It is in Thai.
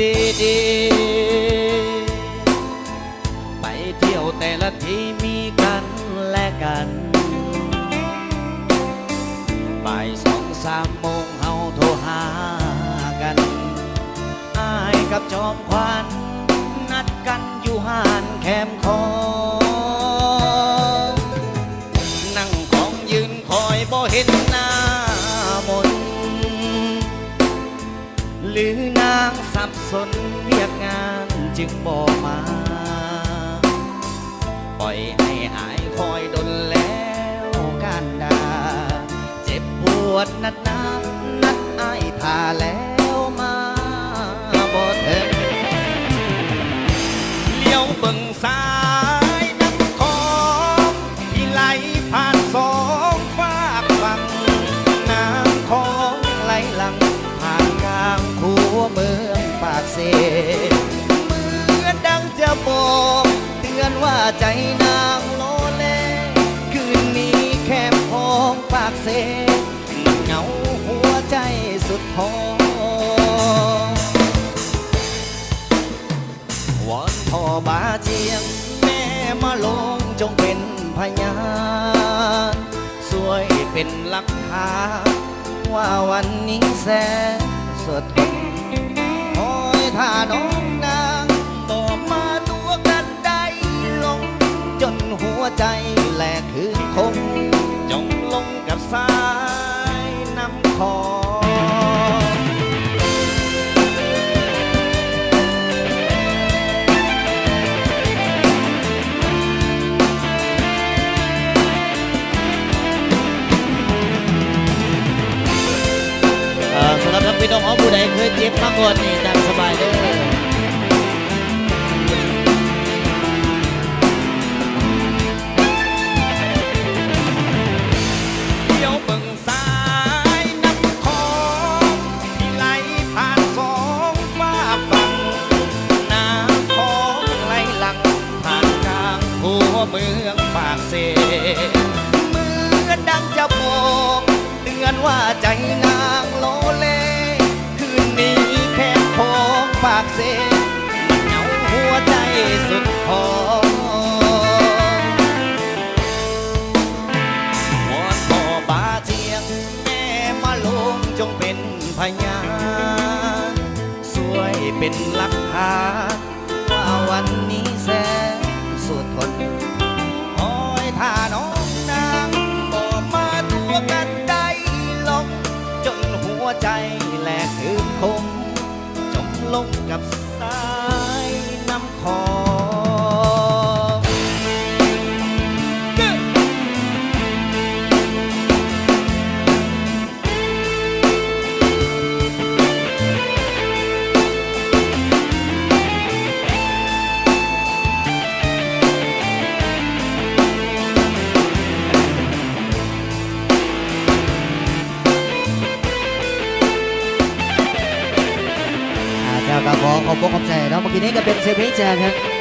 ดีๆไปเที่ยวแต่ละทีมีกันและกันบ่ายสองสามโมงเฮาโทรหากันอายกับจอมควันนัดกันอยู่ห้านแคมคอนั่งของยืนคอยบ่เห็นหน้ามนหรือางสับสนเรียกงานจึงบอกมา ปล่อยให้อายคอยดนแล้วกันดา เจ็บปวดนัดนักนัดอายทาแล้ว เหมือนดังจะบอกเตือนว่าใจนางโลเล คืนนี้แค่พองปากเสมันเหงาหัวใจสุดท้อวอนพ่อบาเจียง แม่มาลงจงเป็นพยานสวยเป็นหลักฐานว่าวันนี้แสนสด บมาก่อนนี่ตามสบายเด้อเที่ยวเบิ่งซ้ายน้ำคองที่ไหลผ่านสองฟ้าฝั่งน้ำของไหลหลังผ่านกลางหัวเมืองปากเสเมือนดังจะบอกเตือนว่าใจนา เป็นพยานสวยเป็นหลักฐาน ขอขอบคุณขอบใจเนาะเมื่อกี้นี้ก็เป็นเซฟเพลงแจครับ